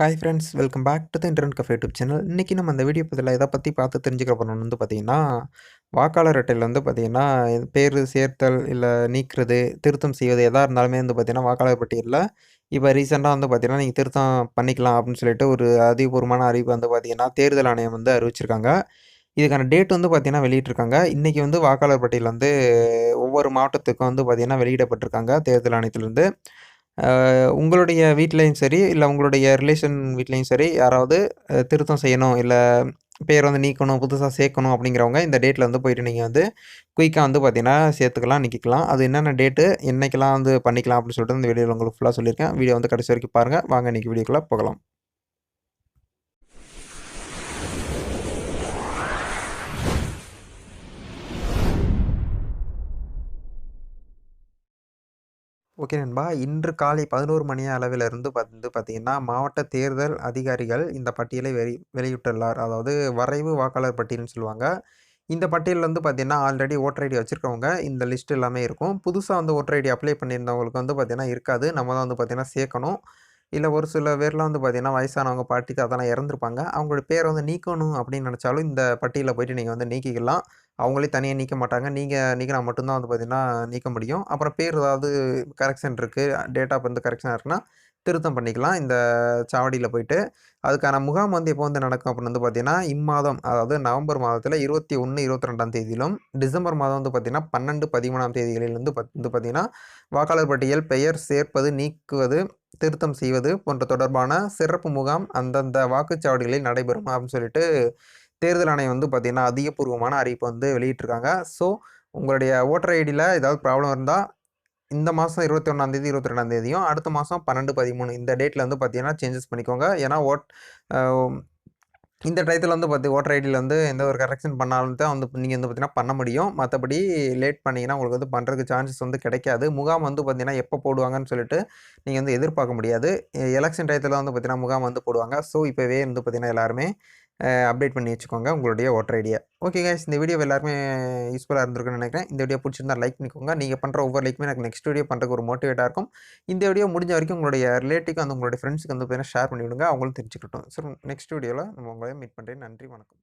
Hi friends welcome back to the internet cafe YouTube channel இன்றைக்கி நம்ம அந்த video பதில் எதை பற்றி பார்த்து தெரிஞ்சுக்க போகிறோம் வந்து பார்த்திங்கன்னா வாக்காளர் அட்டையில் வந்து பார்த்திங்கன்னா பேர் சேர்த்தல் இல்லை நீக்கிறது திருத்தம் செய்வது எதாக இருந்தாலுமே வந்து பார்த்திங்கன்னா வாக்காளர் பட்டியலில் இப்போ ரீசெண்டாக வந்து பார்த்திங்கன்னா நீங்கள் திருத்தம் பண்ணிக்கலாம் அப்படின்னு சொல்லிட்டு ஒரு அதிபூர்வமான அறிவிப்பு வந்து பார்த்திங்கன்னா தேர்தல் ஆணையம் வந்து அறிவிச்சிருக்காங்க. இதுக்கான டேட் வந்து பார்த்திங்கன்னா வெளியிட்டிருக்காங்க. இன்றைக்கி வந்து வாக்காளர் பட்டியல் வந்து ஒவ்வொரு மாவட்டத்துக்கும் வந்து பார்த்திங்கன்னா வெளியிடப்பட்டிருக்காங்க தேர்தல் ஆணையத்திலேருந்து. உங்களுடைய வீட்லேயும் சரி, இல்லை உங்களுடைய ரிலேஷன் வீட்லேயும் சரி, யாராவது திருத்தம் செய்யணும், இல்லை பேர் வந்து நீக்கணும், புதுசாக சேர்க்கணும் அப்படிங்கிறவங்க இந்த டேட்டில் வந்து போயிட்டு நீங்கள் வந்து குயிக்காக வந்து பார்த்தீங்கன்னா சேர்த்துக்கலாம், நிற்கிக்கலாம் அது என்னென்ன டேட்டு, என்றைக்கெல்லாம் வந்து பண்ணிக்கலாம் அப்படின்னு சொல்லிட்டு இந்த வீடியோவில் உங்களுக்கு ஃபுல்லாக சொல்லியிருக்கேன். வீடியோ வந்து கடைசி வரைக்கும் பாருங்கள். வாங்க இன்றைக்கி வீடியோக்குள்ளே போகலாம். ஓகே நண்பா. இன்று காலை 11 மணி அளவிலிருந்து வந்து பார்த்திங்கன்னா மாவட்ட தேர்தல் அதிகாரிகள் இந்த பட்டியலை வெளி வெளியிட்டுள்ளார். அதாவது வரைவு வாக்காளர் பட்டியல்னு சொல்லுவாங்க. இந்த பட்டியலில் வந்து பார்த்திங்கன்னா ஆல்ரெடி ஓட்டர் ஐடி வச்சுருக்கவங்க இந்த லிஸ்ட் எல்லாமே இருக்கும். புதுசாக வந்து ஓட்டர் ஐடி அப்ளை பண்ணியிருந்தவங்களுக்கு வந்து பார்த்தீங்கன்னா இருக்காது. நம்ம தான் வந்து பார்த்தீங்கன்னா சேர்க்கணும். இல்லை ஒரு சில பேர்லாம் வந்து பார்த்தீங்கன்னா, வயசானவங்க, பாட்டி, அதெல்லாம் இறந்துருப்பாங்க. அவங்களோட பேரை வந்து நீக்கணும் அப்படின்னு நினச்சாலும் இந்த பட்டியலில் போயிட்டு நீங்கள் வந்து நீக்கிக்கலாம். அவங்களே தனியாக நீக்க மாட்டாங்க. நீங்கள் நீக்கினா மட்டும்தான் வந்து பார்த்தீங்கன்னா, நீக்க முடியும். அப்புறம் பேர் ஏதாவது கரெக்ஷன் இருக்குது டேட் ஆஃப் பர்த் கரெக்ஷனா இருக்குன்னா, திருத்தம் பண்ணிக்கலாம். இந்த சாவடியில் போயிட்டு. அதுக்கான முகாம் வந்து எப்போ வந்து நடக்கும் அப்படின்னு வந்து பார்த்தீங்கன்னா, இம்மாதம் அதாவது நவம்பர் மாதத்தில் இருபத்தி ஒன்று இருபத்தி ரெண்டாம் தேதியிலும், டிசம்பர் மாதம் வந்து பார்த்தீங்கன்னா, 12, 13ஆம் தேதிகளிலிருந்து வந்து பார்த்தீங்கன்னா, வாக்காளர் பட்டியல் பெயர் சேர்ப்பது, நீக்குவது, திருத்தம் செய்வது போன்ற தொடர்பான சிறப்பு முகாம் அந்தந்த வாக்குச்சாவடிகளில் நடைபெறும் அப்படின்னு சொல்லிட்டு தேர்தல் ஆணையம் வந்து பார்த்தீங்கன்னா, அதிகபூர்வமான அறிவிப்பு வந்து வெளியிட்டிருக்காங்க. ஸோ உங்களுடைய ஓட்டர் ஐடியில் ஏதாவது ப்ராப்ளம் இருந்தால் இந்த மாசம் 21ஆம் தேதி, 22ஆம் தேதியும், அடுத்த மாதம் பன்னெண்டு பதிமூணு இந்த டேட்டில் வந்து பார்த்தீங்கன்னா, சேஞ்சஸ் பண்ணிக்கோங்க. ஏன்னா ஓட் இந்த டயத்தில் வந்து பார்த்து ஓட்டர் ஐடியில் வந்து எந்த ஒரு கரெக்ஷன் பண்ணாலும் தான் வந்து நீங்கள் வந்து பார்த்தீங்கன்னா பண்ண முடியும். மற்றபடி லேட் பண்ணிங்கன்னா உங்களுக்கு வந்து பண்ணுறதுக்கு சான்சஸ் வந்து கிடைக்காது. முகாம் வந்து பார்த்தீங்கன்னா, எப்போ போடுவாங்கன்னு சொல்லிட்டு நீங்கள் வந்து எதிர்பார்க்க முடியாது. எலெக்ஷன் டயத்தில் வந்து பார்த்தீங்கன்னா, முகாம் வந்து போடுவாங்க. ஸோ இப்போவே வந்து பார்த்தீங்கன்னா, எல்லாருமே அப்டேட் பண்ணி வச்சுக்கோங்க உங்களுடைய ஓட்டர் ஐடியா ஓகே கைஸ் இந்த வீடியோ எல்லாருமே யூஸ்ஃபுல்லாக இருந்திருக்குன்னு நினைக்கிறேன் இந்த வீடியோ பிடிச்சிருந்தா லைக் பண்ணிக்கோங்க. நீங்கள் பண்ணுற ஒவ்வொரு லைக்குமே எனக்கு நெக்ஸ்ட் வீடியோ பண்ணுறதுக்கு ஒரு மோட்டிவேட்டாக இருக்கும். இந்த வீடியோ முடிஞ்ச வரைக்கும் உங்களுடைய ரிலேட்டிவ் வந்து உங்களுடைய ஃப்ரெண்ட்ஸுக்கு வந்து பார்த்தீங்கன்னா, ஷேர் பண்ணிவிடுங்க அவங்களும் தெரிஞ்சுக்கிட்டோம் ஸோ நெக்ஸ்ட் வீடியோவில் நம்ம உங்களையும் மீட் பண்ணுறேன் நன்றி, வணக்கம்.